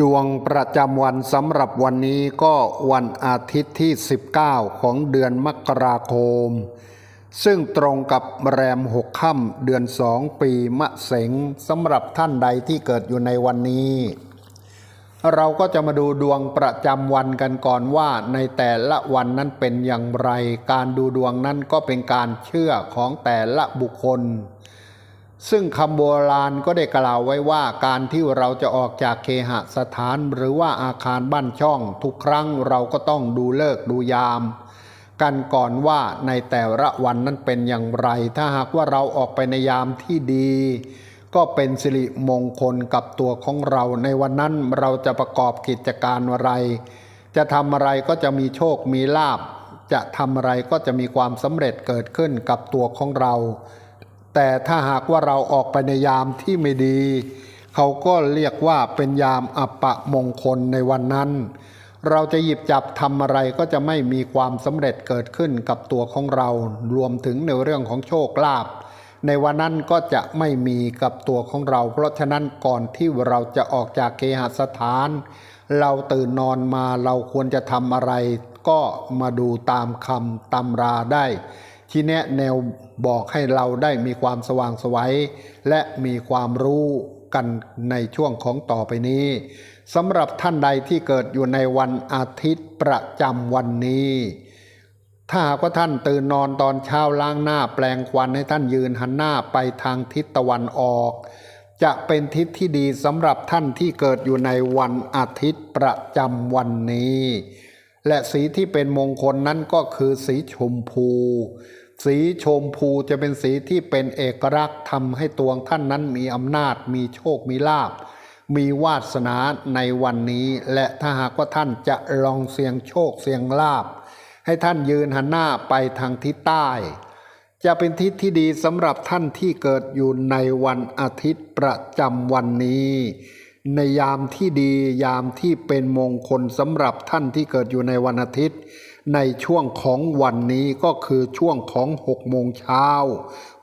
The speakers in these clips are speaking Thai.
ดวงประจำวันสำหรับวันนี้ก็วันอาทิตย์ที่ 19 ของเดือนมกราคม ซึ่งตรงกับแรมหกค่ำเดือนสองปีมะเสงสำหรับท่านใดที่เกิดอยู่ในวันนี้ เราก็จะมาดูดวงประจำวันกันก่อนว่าในแต่ละวันนั้นเป็นอย่างไร การดูดวงนั้นก็เป็นการเชื่อของแต่ละบุคคล ซึ่งคำโบราณก็ได้กล่าวไว้ว่าการที่เราจะออกจากเคหสถานหรือว่าอาคารบ้านช่อง ทุกครั้งเราก็ต้องดูเลิกดูยาม กันก่อนว่าในแต่ละวันนั้นเป็นอย่างไร ถ้าหากว่าเราออกไปในยามที่ดี ก็เป็นสิริมงคลกับตัวของเราในวันนั้นเราจะประกอบกิจการอะไร จะทำอะไรก็จะมีโชคมีลาบจะทำอะไรก็จะมีความสำเร็จเกิดขึ้นกับตัวของเรา แต่ถ้าหากว่าเราออกไปในยามที่ไม่ดี เขาก็เรียกว่าเป็นยามอัปะมงคลในวันนั้น เราจะหยิบจับทำอะไรก็จะไม่มีความสำเร็จเกิดขึ้นกับตัวของเรา รวมถึงในเรื่องของโชคลาภในวันนั้นก็จะไม่มีกับตัวของเรา เพราะฉะนั้นก่อนที่เราจะออกจากเคหสถาน เราตื่นนอนมาเราควรจะทำอะไร ก็มาดูตามคำตำราได้ ที่แนะแนวบอกให้เราได้มีความสว่างไสวัยและมีความรู้กันในช่วงของต่อไปนี้สำหรับท่านใดที่เกิดอยู่ในวันอาทิตย์ประจำวันนี้ ถ้าหากว่าท่านตื่นนอนตอนเช้าล้างหน้าแปลงควันให้ท่านยืนหันหน้าไปทางทิศตะวันออก จะเป็นทิศที่ดีสำหรับท่านที่เกิดอยู่ในวันอาทิตย์ประจำวันนี้ และสีที่เป็นมงคลนั้นก็คือสีชมพู สีชมพูจะเป็นสีที่เป็นเอกลักษณ์ทำให้ตัวท่านนั้นมีอำนาจ มีโชค มีลาภมีวาสนาในวันนี้ และถ้าหากว่าท่านจะลองเสี่ยงโชคเสี่ยงลาภให้ท่านยืนหันหน้าไปทางทิศใต้ จะเป็นทิศที่ดีสำหรับท่านที่เกิดอยู่ในวันอาทิตย์ประจำวันนี้ ในยามที่ดียามที่เป็นมงคลสำหรับท่านที่เกิดอยู่ในวันอาทิตย์ ในช่วงของวันนี้ก็คือช่วงของ 6 โมงเช้า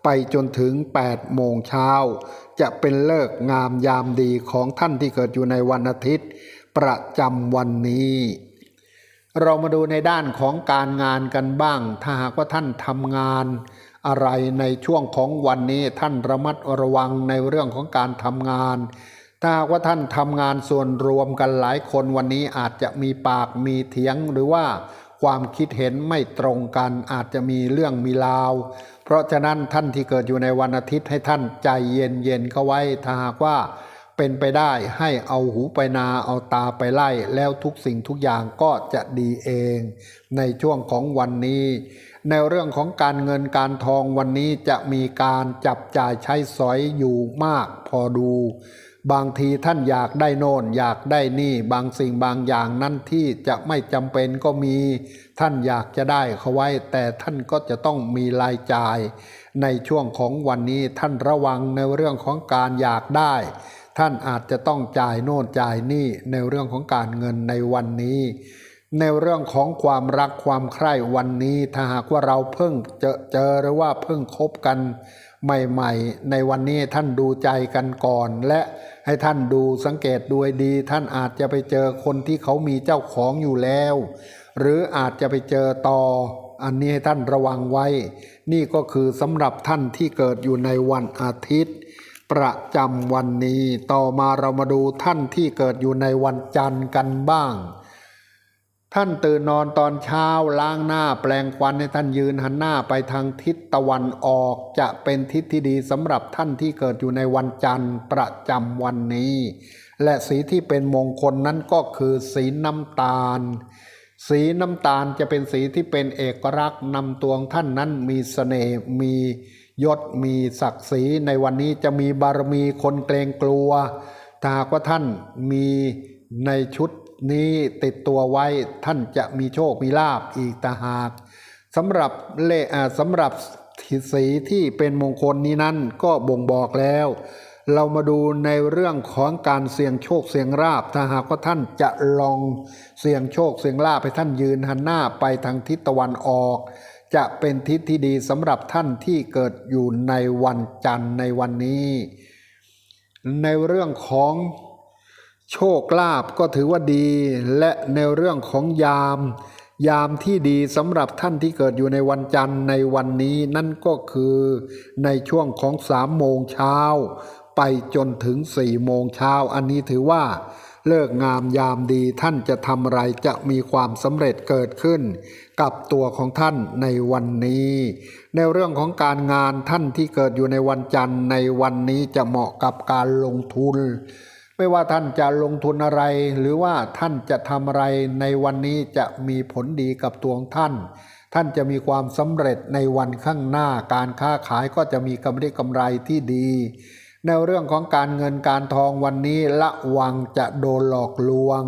ไปจนถึง 8 โมงเช้า จะเป็นเลิกงามยามดีของท่านที่เกิดอยู่ในวันอาทิตย์ ประจำวันนี้ เรามาดูในด้านของการงานกันบ้าง ถ้าหากว่าท่านทำงานอะไรในช่วงของวันนี้ท่านระมัดระวังในเรื่องของการทำงาน ถ้าว่าท่านทำงานส่วนรวมกันหลายคนวันนี้อาจจะมีปากมีเถียงหรือว่า ความคิดเห็นไม่ตรงกันอาจจะมีเรื่องมีราว เพราะฉะนั้นท่านที่เกิดอยู่ในวันอาทิตย์ให้ท่านใจเย็นๆเข้าไว้ถ้าหากว่าเป็นไปได้ให้เอาหูไปนาเอาตาไปไล่ แล้วทุกสิ่งทุกอย่างก็จะดีเอง ในช่วงของวันนี้ ในเรื่องของการเงินการทองวันนี้จะมีการจับจ่ายใช้สอยอยู่มากพอดู บางทีท่านอยากได้โน่น อยากได้นี่ บางสิ่งบางอย่างนั้นที่จะไม่จำเป็นก็มี ท่านอยากจะได้เขาไว้ แต่ท่านก็จะต้องมีรายจ่าย ในช่วงของวันนี้ท่านระวังในเรื่องของการอยากได้ ท่านอาจจะต้องจ่ายโน่นจ่ายนี่ในเรื่องของการเงินในวันนี้ ในเรื่องของความรักความใคร่วันนี้ ถ้าหากว่าเราเพิ่งเจอเจอหรือว่าเพิ่งคบกันใหม่ๆ ในวันนี้ท่านดูใจกันก่อนและ ให้ท่านดูสังเกตดูให้ดี ท่านอาจจะไปเจอคนที่เขามีเจ้าของอยู่แล้ว หรืออาจจะไปเจอต่อ อันนี้ให้ท่านระวังไว้ นี่ก็คือสำหรับท่านที่เกิดอยู่ในวันอาทิตย์ ประจำวันนี้ ต่อมาเรามาดูท่านที่เกิดอยู่ในวันจันทร์กันบ้าง ท่านตื่นนอนตอนเช้าล้างหน้าแปลงควันให้ท่านยืนหันหน้าไปทางทิศตะวันออก จะเป็นทิศที่ดีสำหรับท่านที่เกิดอยู่ในวันจันทร์ประจำวันนี้ และสีที่เป็นมงคลนั้นก็คือสีน้ำตาล สีน้ำตาลจะเป็นสีที่เป็นเอกลักษณ์นำตัวงท่านนั้นมีเสน่ห์มียศมีศักดิ์ศรีในวันนี้จะมีบารมีคนเกรงกลัวถ้าหากว่าท่านมีในชุด นี้ติดตัวไว้ท่านจะมีโชคมีลาบอีกต่าหากสำหรับเล่าสำหรับสีที่เป็นมงคลนี้นั้นก็บ่งบอกแล้ว เรามาดูในเรื่องของการเสี่ยงโชคเสี่ยงลาบถ้าหากว่าท่านจะลองเสี่ยงโชคเสี่ยงลาบให้ท่านยืนหันหน้าไปทางทิศตะวันออก จะเป็นทิศที่ดีสำหรับท่านที่เกิดอยู่ในวันจันทร์ในวันนี้ ในเรื่องของ โชคลาภก็ถือว่าดี และในเรื่องของยาม ยามที่ดีสำหรับท่านที่เกิดอยู่ในวันจันทร์ในวันนี้นั่นก็คือในช่วงของสามโมงเช้าไปจนถึงสี่โมงเช้าอันนี้ถือว่าเลิกงามยามดีท่านจะทำอะไรจะมีความสำเร็จเกิดขึ้น กับตัวของท่านในวันนี้ ในเรื่องของการงานท่านที่เกิดอยู่ในวันจันทร์ในวันนี้จะเหมาะกับการลงทุน ไม่ว่าท่านจะลงทุนอะไร หรือว่าท่านจะทำอะไรในวันนี้จะมีผลดีกับตัวของท่าน ท่านจะมีความสำเร็จในวันข้างหน้าการค้าขายก็จะมีกำไรกำไรที่ดี ในเรื่องของการเงินการทองวันนี้ระวังจะโดนหลอกลวง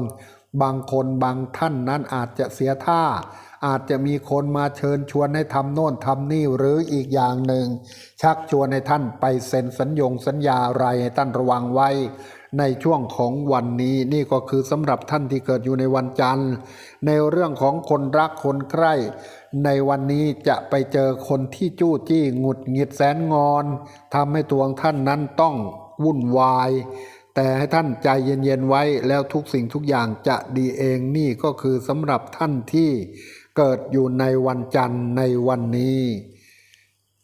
บางคนบางท่านนั้นอาจจะเสียท่าอาจจะมีคนมาเชิญชวนให้ทำโน่นทำนี่หรืออีกอย่างหนึ่ง ชักชวนให้ท่านไปเซ็นสัญญงสัญญาอะไรให้ท่านระวังไว้ ในช่วงของวันนี้นี่ก็คือสำหรับท่านที่เกิดอยู่ในวันจันทร์ ในเรื่องของคนรักคนใคร่ในวันนี้จะไปเจอคนที่จู้จี้หงุดหงิดแสนงอนทำให้ตัวของท่านนั้นต้องวุ่นวาย แต่ให้ท่านใจเย็นๆไว้แล้วทุกสิ่งทุกอย่างจะดีเองนี่ก็คือสำหรับท่านที่เกิดอยู่ในวันจันทร์ในวันนี้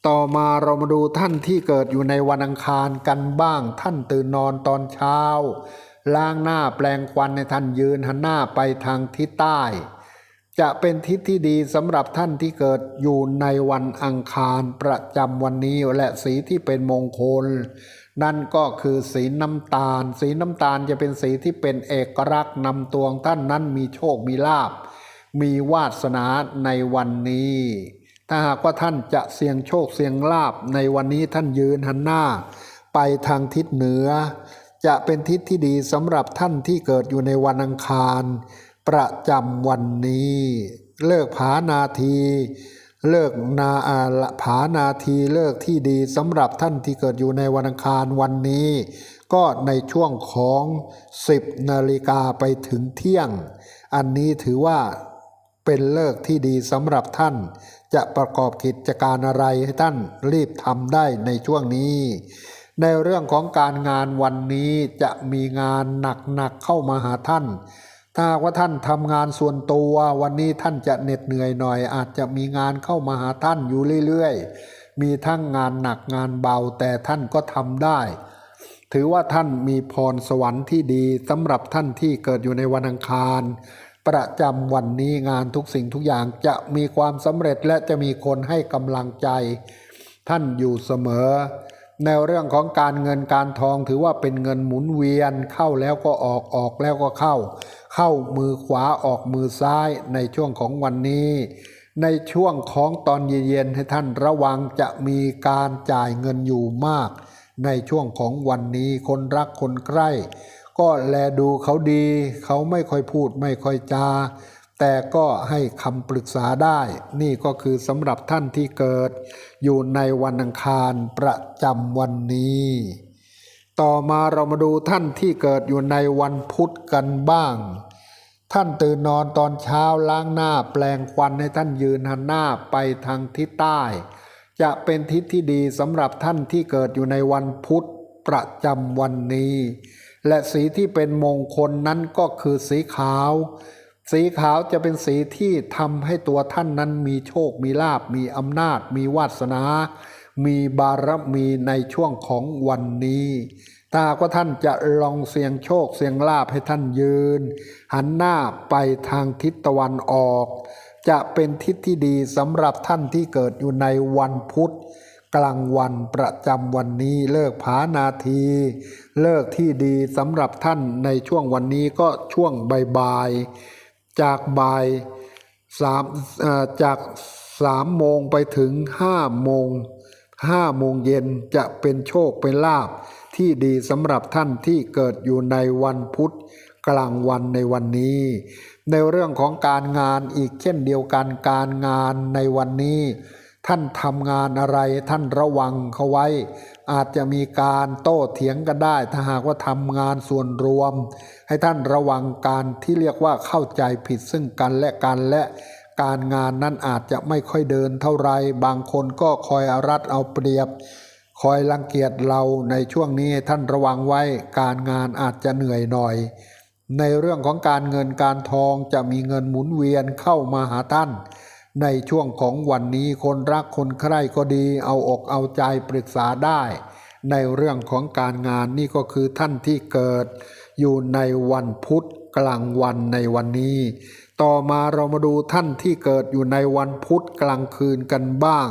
ต่อมาเรามาดูท่านที่เกิดอยู่ในวันอังคารกันบ้าง ท่านตื่นนอนตอนเช้า ล้างหน้าแปลงควันในท่านยืนหันหน้าไปทางทิศใต้ จะเป็นทิศที่ดีสำหรับท่านที่เกิดอยู่ในวันอังคารประจำวันนี้และสีที่เป็นมงคล นั่นก็คือสีน้ำตาล สีน้ำตาลจะเป็นสีที่เป็นเอกลักษณ์นำตัวงท่านนั้นมีโชคมีลาบ มีวาสนาในวันนี้ ถ้าหากว่าท่านจะเสี่ยงโชคเสี่ยงลาบในวันนี้ท่านยืนหันหน้า ไปทางทิศเหนือ จะเป็นทิศที่ดีสำหรับท่านที่เกิดอยู่ในวันอังคาร ประจำวันนี้ เลิกผานาที เลิกนาอาผานาทีเลิกที่ดีสำหรับท่านที่เกิดอยู่ในวันอังคารวันนี้ ก็ในช่วงของ 10นาฬิกาไปถึงเที่ยง อันนี้ถือว่า เป็นเลิกที่ดีสำหรับท่าน จะประกอบกิจการอะไรให้ท่านรีบทำได้ในช่วงนี้ ในเรื่องของการงานวันนี้จะมีงานหนักๆเข้ามาหาท่าน ถ้าว่าท่านทำงานส่วนตัววันนี้ท่านจะเหน็ดเหนื่อยหน่อย อาจจะมีงานเข้ามาหาท่านอยู่เรื่อยๆ มีทั้งงานหนักงานเบาแต่ท่านก็ทำได้ ถือว่าท่านมีพรสวรรค์ที่ดีสำหรับท่านที่เกิดอยู่ในวันอังคาร ประจำวันนี้งานทุกสิ่งทุกอย่างจะมีความสำเร็จและจะมีคนให้กำลังใจ ท่านอยู่เสมอ ในเรื่องของการเงินการทองถือว่าเป็นเงินหมุนเวียนเข้าแล้วก็ออกออกแล้วก็เข้า เข้ามือขวาออกมือซ้ายในช่วงของวันนี้ ในช่วงของตอนเย็นๆให้ท่านระวังจะมีการจ่ายเงินอยู่มาก ในช่วงของวันนี้คนรักคนใกล้ ก็แลดูเขาดี เขาไม่ค่อยพูดไม่ค่อยจา แต่ก็ให้คำปรึกษาได้ นี่ก็คือสำหรับท่านที่เกิด อยู่ในวันอังคารประจำวันนี้ ต่อมาเรามาดูท่านที่เกิดอยู่ในวันพุธกันบ้าง ท่านตื่นนอนตอนเช้าล้างหน้าแปลงควันให้ท่านยืนหันหน้าไปทางทิศใต้ จะเป็นทิศที่ดีสำหรับท่านที่เกิดอยู่ในวันพุธประจำวันนี้ และสีที่เป็นมงคลนั้นก็คือสีขาว สีขาวจะเป็นสีที่ทำให้ตัวท่านนั้นมีโชค มีลาบ มีอำนาจ มีวาสนา มีบารมีในช่วงของวันนี้ถ้ากว่าท่านจะลองเสียงโชคเสียงลาบให้ท่านยืน หันหน้าไปทางทิศตะวันออก จะเป็นทิศที่ดีสำหรับท่านที่เกิดอยู่ในวันพุธ กลางวันประจำวันนี้เลิกผานาที เลิกที่ดีสำหรับท่านในช่วงวันนี้ก็ช่วงบ่ายๆจากบ่ายสามจากสามโมงไปถึงห้าโมงห้าโมงเย็นจะเป็นโชคเป็นลาบที่ดีสำหรับท่านที่เกิดอยู่ในวันพุธกลางวันในวันนี้ ในเรื่องของการงานอีกเช่นเดียวกันการงานในวันนี้ ท่านทำงานอะไรท่านระวังเขาไว้ อาจจะมีการโต้เถียงกันได้ ถ้าหากว่าทำงานส่วนรวม ให้ท่านระวังการที่เรียกว่าเข้าใจผิดซึ่งกันและกันและการงานนั้นอาจจะไม่ค่อยเดินเท่าไร บางคนก็คอยอารัดเอาเปรียบ คอยรังเกียจเราในช่วงนี้ท่านระวังไว้ การงานอาจจะเหนื่อยหน่อย ในเรื่องของการเงินการทองจะมีเงินหมุนเวียนเข้ามาหาท่าน ในช่วงของวันนี้คนรักคนใคร่ก็ดีเอาอกเอาใจปรึกษาได้ ในเรื่องของการงานนี่ก็คือท่านที่เกิด อยู่ในวันพุธกลางวันในวันนี้ ต่อมาเรามาดูท่านที่เกิดอยู่ในวันพุธกลางคืนกันบ้าง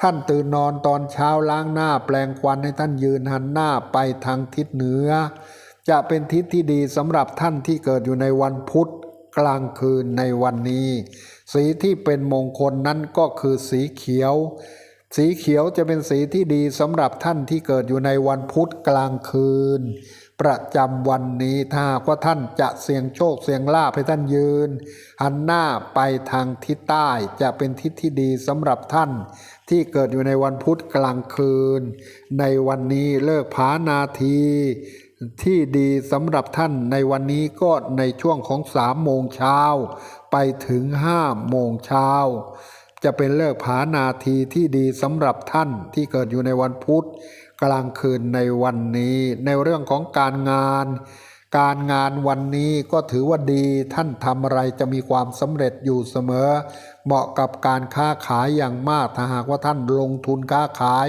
ท่านตื่นนอนตอนเช้าล้างหน้าแปลงควันให้ท่านยืนหันหน้าไปทางทิศเหนือ จะเป็นทิศที่ดีสำหรับท่านที่เกิดอยู่ในวันพุธ กลางคืนในวันนี้ สีที่เป็นมงคลนั้นก็คือสีเขียว สีเขียวจะเป็นสีที่ดีสำหรับท่านที่เกิดอยู่ในวันพุธกลางคืน ประจำวันนี้ถ้าว่าท่านจะเสี่ยงโชคเสี่ยงลาภให้ท่านยืน หันหน้าไปทางทิศใต้จะเป็นทิศที่ดีสำหรับท่านที่เกิดอยู่ในวันพุธกลางคืน ในวันนี้เลิกผานาที ที่ดีสำหรับท่านในวันนี้ก็ในช่วงของสามโมงเช้าไปถึงห้าโมงเช้าจะเป็นเลิกผานาทีที่ดีสำหรับท่านที่เกิดอยู่ในวันพุธกลางคืนในวันนี้ ในเรื่องของการงาน การงานวันนี้ก็ถือว่าดีท่านทำอะไรจะมีความสำเร็จอยู่เสมอ เหมาะกับการค้าขายอย่างมากถ้าหากว่าท่านลงทุนค้าขาย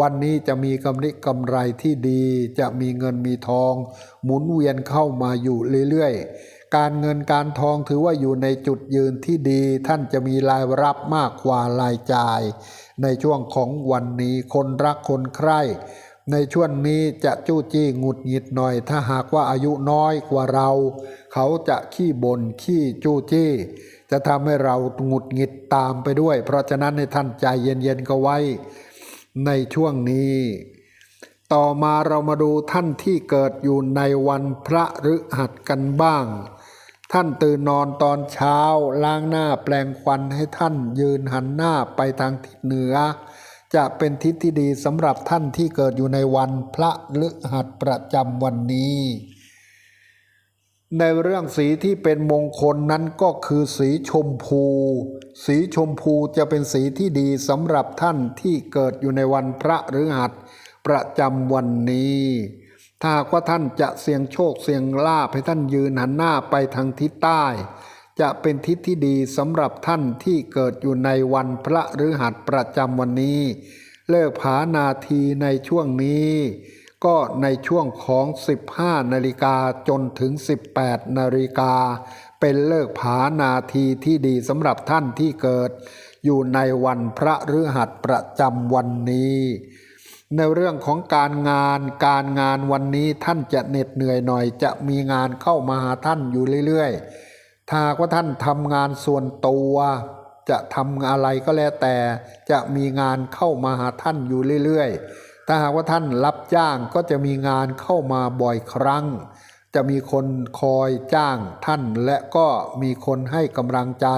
วันนี้จะมีกำไรกำไรที่ดี จะมีเงินมีทอง หมุนเวียนเข้ามาอยู่เรื่อยๆ การเงินการทองถือว่าอยู่ในจุดยืนที่ดี ท่านจะมีรายรับมากกว่ารายจ่าย ในช่วงของวันนี้คนรักคนใคร่ในช่วงนี้จะจู้จี้หงุดหงิดหน่อย ถ้าหากว่าอายุน้อยกว่าเรา เขาจะขี้บน่นขี้จู้จี้ จะทำให้เราหงุดหงิดตามไปด้วย เพราะฉะนั้นในท่านใจเย็นๆก็ไว้ในช่วงนี้ ต่อมาเรามาดูท่านที่เกิดอยู่ในวันพระฤหัสกันบ้าง ท่านตื่นนอนตอนเช้าล้างหน้าแปลงควันให้ท่านยืนหันหน้าไปทางทิศเหนือ จะเป็นทิศที่ดีสำหรับท่านที่เกิดอยู่ในวันพระฤหัสประจำวันนี้ ในเรื่องสีที่เป็นมงคลนั้นก็คือสีชมพู สีชมพูจะเป็นสีที่ดีสำหรับท่านที่เกิดอยู่ในวันพระฤหัสประจำวันนี้ ถ้าหากว่าท่านจะเสี่ยงโชคเสี่ยงลาภให้ท่านยืนหันหน้าไปทางทิศใต้ จะเป็นทิศที่ดีสำหรับท่านที่เกิดอยู่ในวันพระฤหัสประจำวันนี้ เลิกผานาทีในช่วงนี้ ก็ในช่วงของ 15 นาฬิกาจนถึง 18 นาฬิกา เป็นเลิกผานาทีที่ดีสำหรับท่านที่เกิด อยู่ในวันพระฤหัสประจำวันนี้ ในเรื่องของการงานการงานวันนี้ท่านจะเหน็ดเหนื่อยหน่อย จะมีงานเข้ามาหาท่านอยู่เรื่อยๆถ้าว่าท่านทำงานส่วนตัวจะทำอะไรก็แล้วแต่ จะมีงานเข้ามาหาท่านอยู่เรื่อยๆ ถ้าหากว่าท่านรับจ้างก็จะมีงานเข้ามาบ่อยครั้ง จะมีคนคอยจ้างท่านและก็มีคนให้กำลังใจ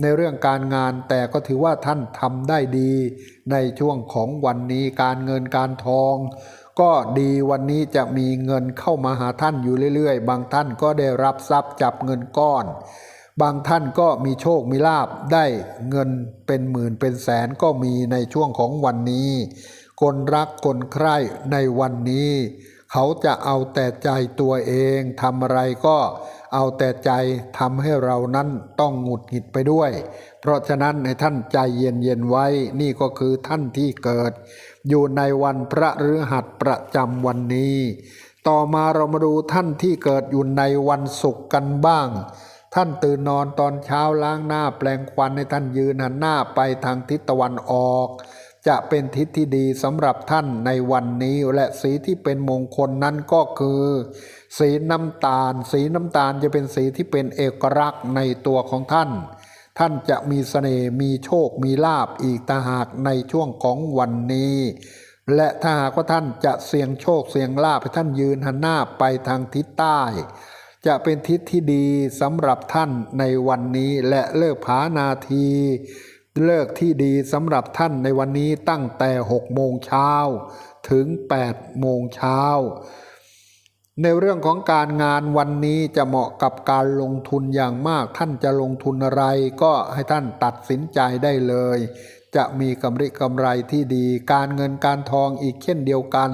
ในเรื่องการงานแต่ก็ถือว่าท่านทำได้ดี ในช่วงของวันนี้การเงินการทอง ก็ดีวันนี้จะมีเงินเข้ามาหาท่านอยู่เรื่อยๆ บางท่านก็ได้รับทรัพย์จับเงินก้อน บางท่านก็มีโชคมีลาบได้เงินเป็นหมื่นเป็นแสนก็มีในช่วงของวันนี้ คนรักคนใคร่ในวันนี้ เขาจะเอาแต่ใจตัวเองทำอะไรก็เอาแต่ใจทำให้เรานั้นต้องหงุดหงิดไปด้วย เพราะฉะนั้นให้ท่านใจเย็นๆไว้นี่ก็คือท่านที่เกิด อยู่ในวันพระฤหัสประจำวันนี้ ต่อมาเรามาดูท่านที่เกิดอยู่ในวันศุกร์กันบ้าง ท่านตื่นนอนตอนเช้าล้างหน้าแปลงควันให้ท่านยืนหันหน้าไปทางทิศตะวันออก จะเป็นทิศที่ดีสำหรับท่านในวันนี้และสีที่เป็นมงคลนั้นก็คือ สีน้ำตาล สีน้ำตาลจะเป็นสีที่เป็นเอกลักษณ์ในตัวของท่าน ท่านจะมีเสน่ห์มีโชคมีลาบอีกตาหากในช่วงของวันนี้ และถ้าหากว่าท่านจะเสี่ยงโชคเสี่ยงลาภให้ท่านยืนหันหน้าไปทางทิศใต้ จะเป็นทิศที่ดีสำหรับท่านในวันนี้และเลิกผานาที เลิกที่ดีสำหรับท่านในวันนี้ตั้งแต่6โมงเช้าถึง8โมงเช้าในเรื่องของการงานวันนี้จะเหมาะกับการลงทุนอย่างมาก ท่านจะลงทุนอะไรก็ให้ท่านตัดสินใจได้เลย จะมีกำไรกำไรที่ดี การเงินการทองอีกเช่นเดียวกัน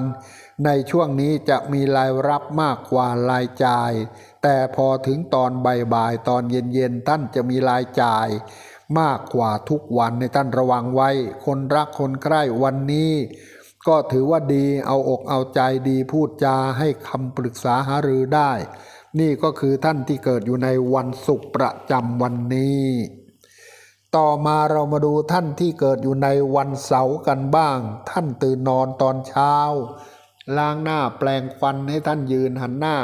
ในช่วงนี้จะมีรายรับมากกว่ารายจ่าย แต่พอถึงตอนบ่ายๆตอนเย็นๆท่านจะมีรายจ่าย มากกว่าทุกวันในท่านระวังไว้ คนรักคนใคร่วันนี้ ก็ถือว่าดีเอาอกเอาใจดีพูดจาให้คำปรึกษาหารือได้ นี่ก็คือท่านที่เกิดอยู่ในวันศุกร์ประจำวันนี้ ต่อมาเรามาดูท่านที่เกิดอยู่ในวันเสาร์กันบ้าง ท่านตื่นนอนตอนเช้า ล้างหน้าแปลงฟันให้ท่านยืนหันหน้า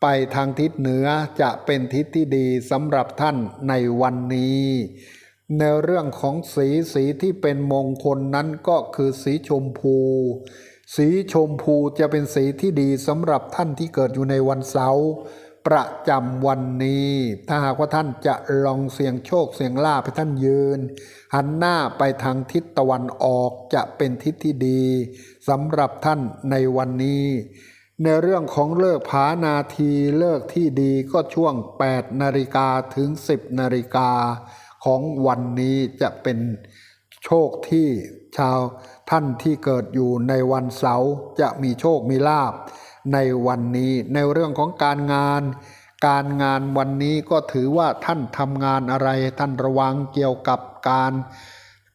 ไปทางทิศเหนือจะเป็นทิศที่ดีสำหรับท่านในวันนี้ ในเรื่องของสีสีที่เป็นมงคลนั้นก็คือสีชมพู สีชมพูจะเป็นสีที่ดีสำหรับท่านที่เกิดอยู่ในวันเสาร์ประจำวันนี้ ถ้าหากว่าท่านจะลองเสี่ยงโชคเสี่ยงลาภให้ท่านยืน หันหน้าไปทางทิศตะวันออกจะเป็นทิศที่ดีสำหรับท่านในวันนี้ ในเรื่องของเลิกผานาทีเลิกที่ดีก็ช่วง 8 นาฬิกาถึง 10 นาฬิกาของวันนี้จะเป็นโชคที่ชาวท่านที่เกิดอยู่ในวันเสาร์จะมีโชคมีลาภในวันนี้ในเรื่องของการงาน การงานวันนี้ก็ถือว่าท่านทำงานอะไรท่านระวังเกี่ยวกับการ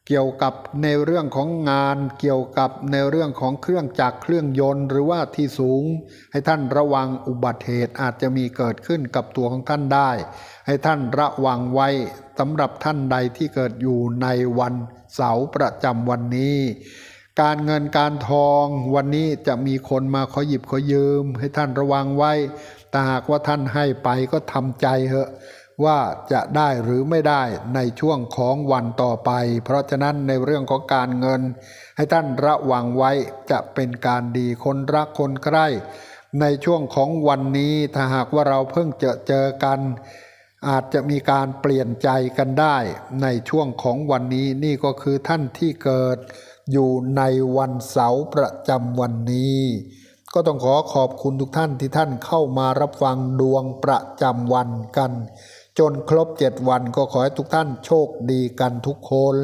เกี่ยวกับในเรื่องของงาน เกี่ยวกับในเรื่องของเครื่องจักรเครื่องยนต์ หรือว่าที่สูง ให้ท่านระวังอุบัติเหตุอาจจะมีเกิดขึ้นกับตัวของท่านได้ ให้ท่านระวังไว้สำหรับท่านใดที่เกิดอยู่ในวันเสาร์ประจำวันนี้ การเงินการทองวันนี้จะมีคนมาขอหยิบขอยืม ให้ท่านระวังไว้แต่หากว่าท่านให้ไปก็ทำใจเถอะ ว่าจะได้หรือไม่ได้ในช่วงของวันต่อไป เพราะฉะนั้นในเรื่องของการเงิน ให้ท่านระวังไว้จะเป็นการดีคนรักคนใกล้ ในช่วงของวันนี้ถ้าหากว่าเราเพิ่งเจอเจอกัน อาจจะมีการเปลี่ยนใจกันได้ ในช่วงของวันนี้นี่ก็คือท่านที่เกิด อยู่ในวันเสาร์ประจำวันนี้ก็ต้องขอขอบคุณทุกท่านที่ท่านเข้ามารับฟังดวงประจำวันกัน จนครบเจ็ดวันก็ขอให้ทุกท่านโชคดีกันทุกคน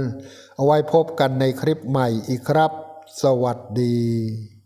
เอาไว้พบกันในคลิปใหม่อีกครับ สวัสดี